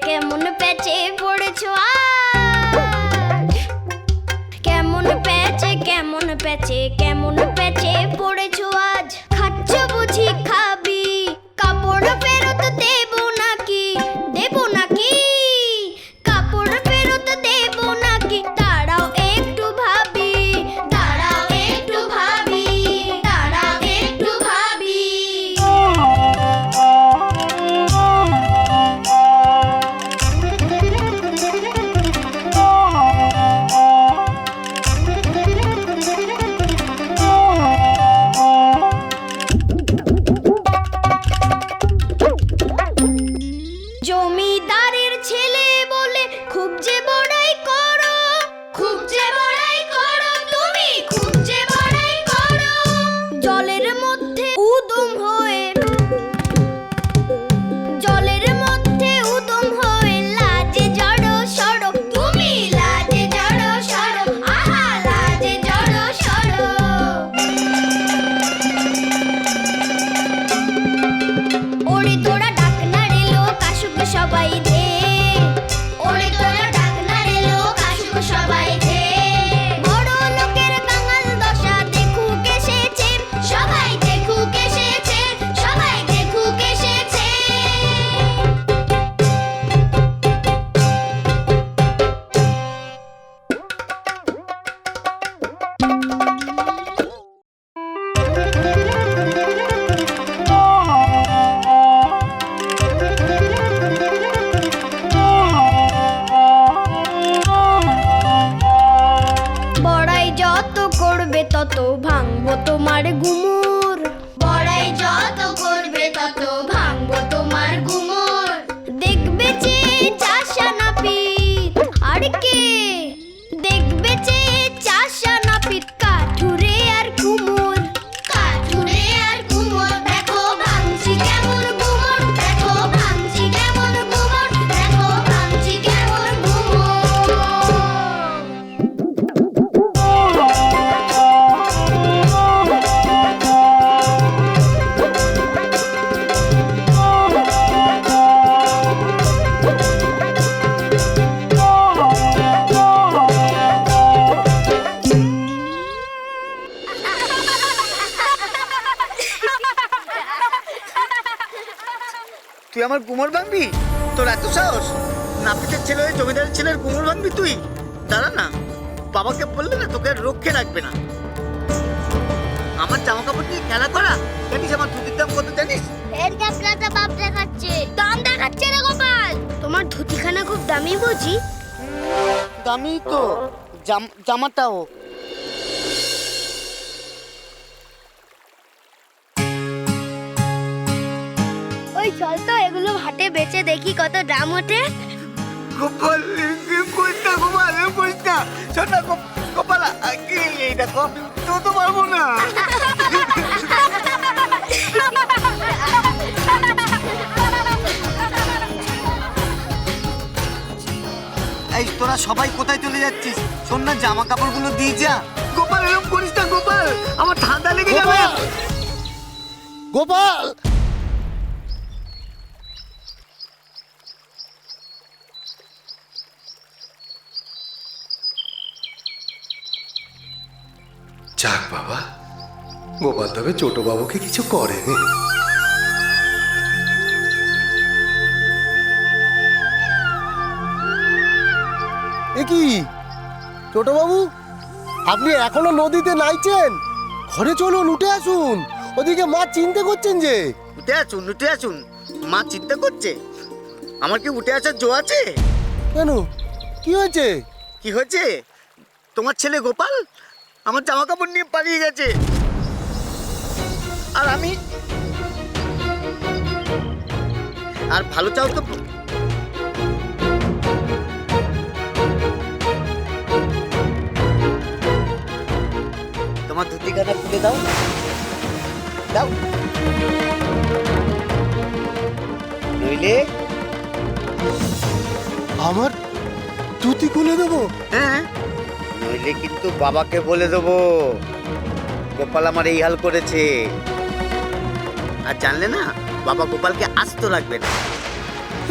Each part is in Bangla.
কেমন প্যাচে পড়েছো কেমন প্যাচে কেমন প্যাচে কেমন প্যাচে পড়েছো তুই আমার কুমোর ভাঙবি? তোর এত সাহস? নাপিতের ছেলে হয়ে জমিদারের ছেলের কুমোর ভাঙবি তুই? দাঁড়া না বাবাকে বললে না তোকে রক্ষে রাখবে না। আমার জামা কাপড় নিয়ে খেলা করা জানিস আমার ধুতির দাম কত জানিস? এর বাপ দেখাচ্ছে দাম দেখাচ্ছে রে গোপাল। তোমার ধুতিখানা খুব দামি বুঝি? দামি তো জাম- জামাটাও। ওই চল তো বেচে দেখি কত দাম ওঠে। গোপাল গোপাল শোন তো পারব না। এই তোরা সবাই কোথায় চলে যাচ্ছিস? শোন না জামা কাপড়গুলো দিয়ে যা। গোপাল এরকম করিস না গোপাল। আমার ঠান্ডা লেগে যাবে। গোপাল! যাক বাবা গোপাল তবে ছোট বাবুকে কিছু করেনি। এ কি? ছোটবাবু আপনি এখনও নদীতে নাইছেন? ঘরে চলুন উঠে আসুন। ওদিকে মা চিন্তা করছেন যে। উঠে আসুন উঠে আসুন। মা চিন্তা করছে। আমার কি উঠে আসার জো আছে? কেন? কি হয়েছে? কি হয়েছে? তোমার ছেলে গোপাল? আমার জামা কাপড় নিয়ে পালিয়ে গেছে। আর আমি? আর ভালো চাও তো? তোমার ধুতি কাটা খুলে দাও। দাও। নইলে আমার ধুতি খুলে দেবো? হ্যাঁ। নইলে কিন্তু বাবাকে বলে দেবো। গোপাল আমার এই হাল করেছে। আর জানলে না বাবা গোপালকে আস্ত রাখবে না।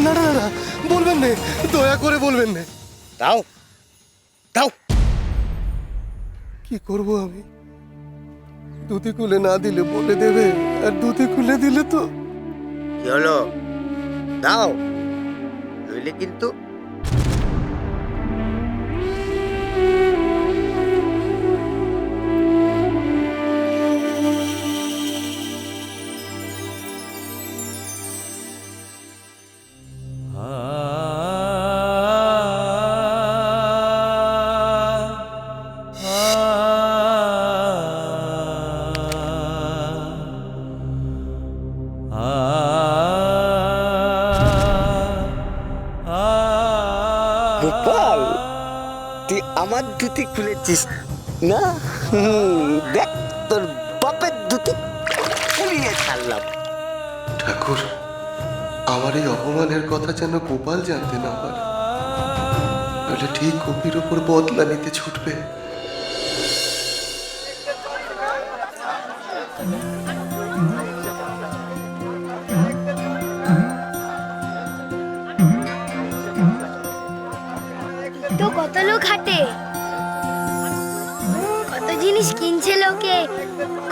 না না না, বলবেন না দয়া করে বলবেন না। দাও দাও। কি করব আমি? দুধি খুলে না দিলে বলে দেবে আর দুধি খুলে দিলে তো কি হলো? দাও। নইলে কিন্তু আমার ধুতি খুলেছিস। না? দেখ, তোর বাপের ধুতি খুলিয়ে ছাড়লাম। ঠাকুর, আমার এই অপমানের কথা যেন গোপাল জানতে না পারে ঠিক কপির ওপর বদলা নিতে ছুটবে।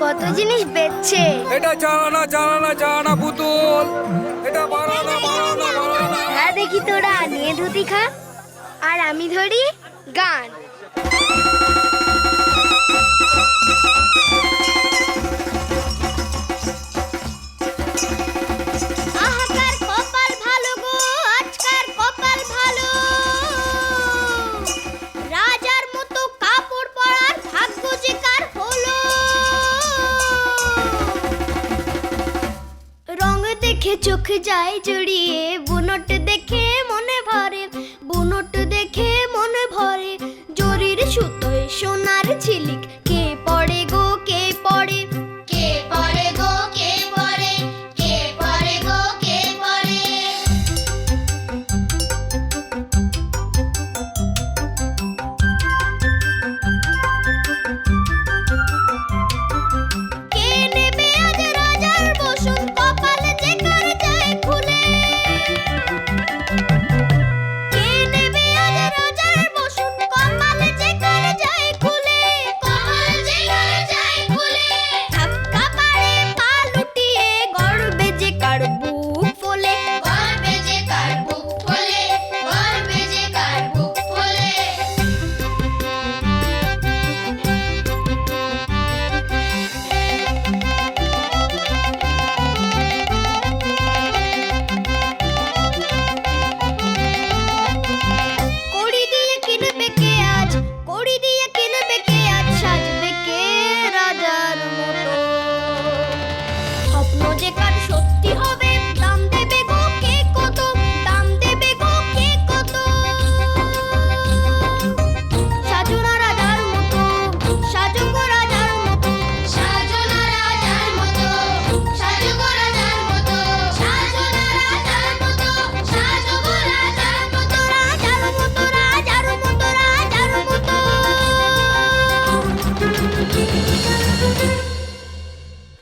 কত জিনিস বেচছে? এটা চালানা চালানা চালানা পুতুল। এটা বানানা বানানা বানানা। হ্যাঁ দেখি তোরা নিয়ে ধুতি খা। আর আমি ধরি গান। চোখ যায় জড়িয়ে, বুনট দেখে মনে ভরে, বুনট দেখে মনে ভরে, জরির সুতোয় সোনার ঝিলিক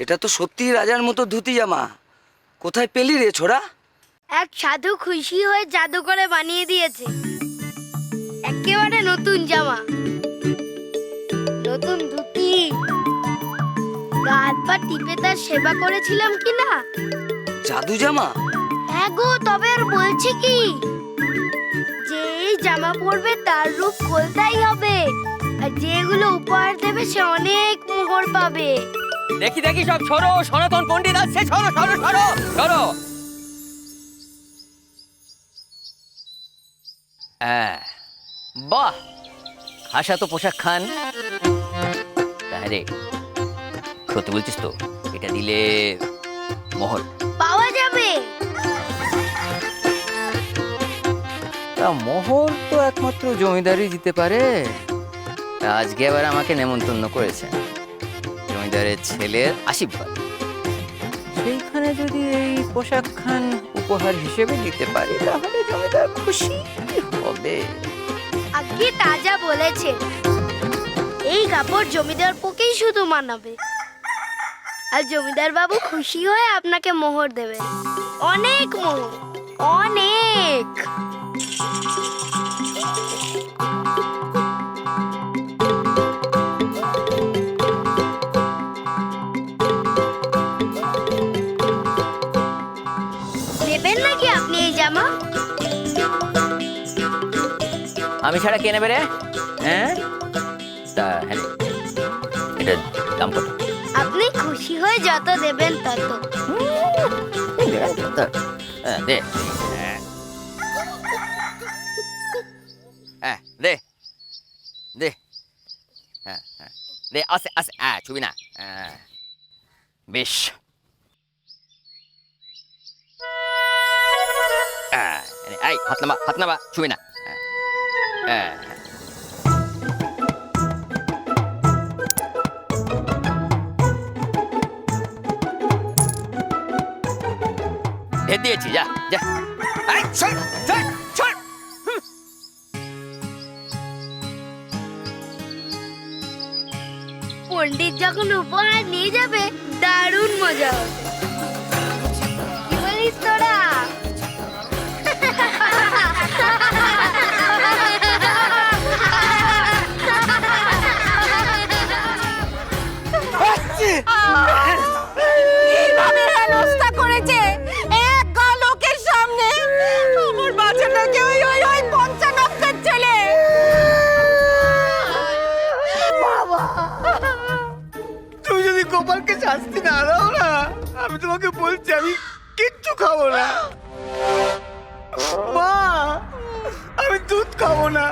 এটা তো সত্যি রাজার মতো ধুতি জামা। কোথায় পেলি রে ছোড়া? এক সাধু খুশি হয়ে জাদু করে বানিয়ে দিয়েছে। একেবারে নতুন জামা। নতুন ধুতি। গা হাত পা টিপে তার সেবা করেছিলাম কি না জাদু জামা? হ্যাঁ গো তবে আর বলছি কি? যে এই জামা পরবে তার রূপ খোলতাই হবে। আর যেগুলো উপহার দেবে সে অনেক মোহর পাবে। দেখি দেখি সব সরো সনাতন পণ্ডিত আসছে সরো সরো সরো সরো। হ্যাঁ। বাহ খাসা তো পোশাক খান। রে সত্যি বলছিস তো এটা দিলে মোহর। পাওয়া যাবে। তা মোহর তো একমাত্র জমিদারই দিতে পারে। আজকে আবার আমাকে নেমন্তন্ন করেছে। জমিদারের ছেলের আশীর্বাদ। সেইখানে যদি এই পোশাক খান উপহার হিসেবে দিতে পারি তাহলে জমিদার খুশি হবে। আগে তাজা বলেছে এই কাপড় জমিদার পোকেই শুধু মানাবে। আর জমিদার বাবু খুশি হয়ে আপনাকে মোহর দেবে অনেক মোহর অনেক। আমি ছাড়া কে নেবে রে? হ্যাঁ? তা হ্যাঁ এটার দাম কত? আপনি খুশি হয়ে যত দেবেন তত। হ্যাঁ, দে। হ্যাঁ। দে। দে। হ্যাঁ হ্যাঁ দে আসে আসে। হ্যাঁ ছবি না। হ্যাঁ বেশ। এই হাত নামা হাত নামা ছবি না। হ্যাঁ। দিয়েছি যা যা। ছাড়। যখন উপহার নিয়ে যাবে দারুণ মজা হবে। খাব না। মা আমি দুধ খাব না।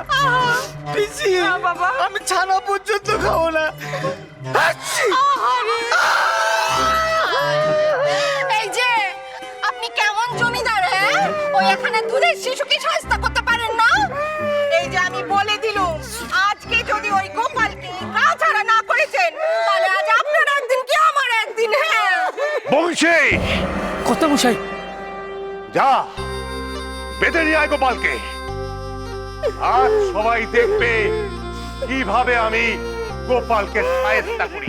পিসি বাবা। আমি ছানা পর্যন্ত খাব না! এই যে আপনি কেমন জমিদার হ্যাঁ? ওই এখানে দুধের শিশুকে শাস্তা করতে পারেন না? এই যে আমি বলে দিলুম আজকে যদি ওই গোপালকে ছাড়া না করেছেন তাহলে আজ আপনার একদিন কি আমার একদিন হ্যাঁ? বংশী কত মশাই যা। বেঁধে নিয়ে আয় গোপালকে। আজ সবাই দেখবে কীভাবে আমি গোপালকে সায়স্তা করি।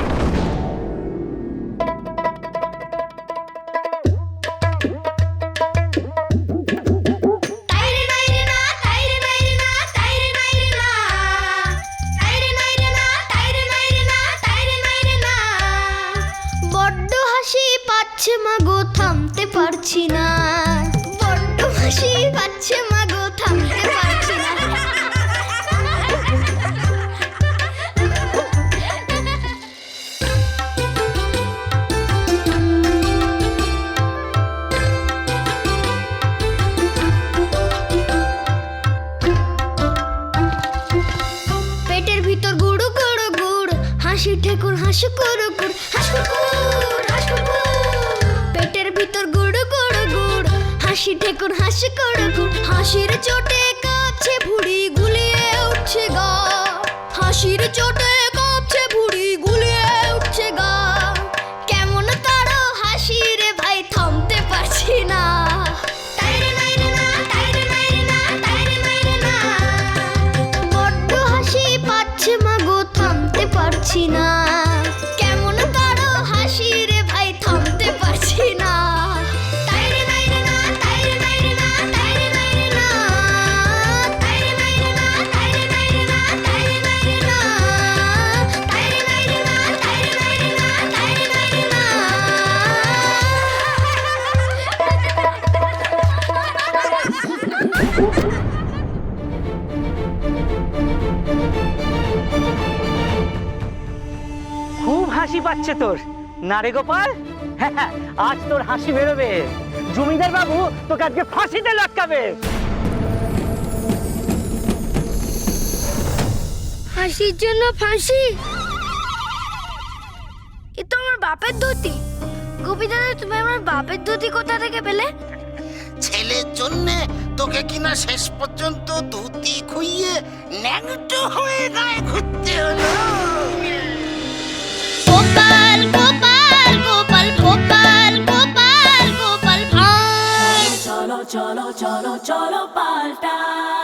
পারছি না হাসি পাচ্ছে তোর। না রে গোপাল? হ্যাঁ, আজ তোর হাসি বেরোবে। জমিদার বাবু তোকে আজকে ফাঁসিতে লটকাবে। ফাঁসির জন্য ফাঁসি? এ তো আমার বাপের ধুতি। গোপী দাদা তুমি আমার বাপের ধুতি কোথা থেকে পেলে? ছেলের জন্য তোকে কিনা শেষ পর্যন্ত ধুতি খুইয়ে ন্যাংটো হয়ে গায়ে ঘুরতে হলো। Cholo, cholo, cholo, palta.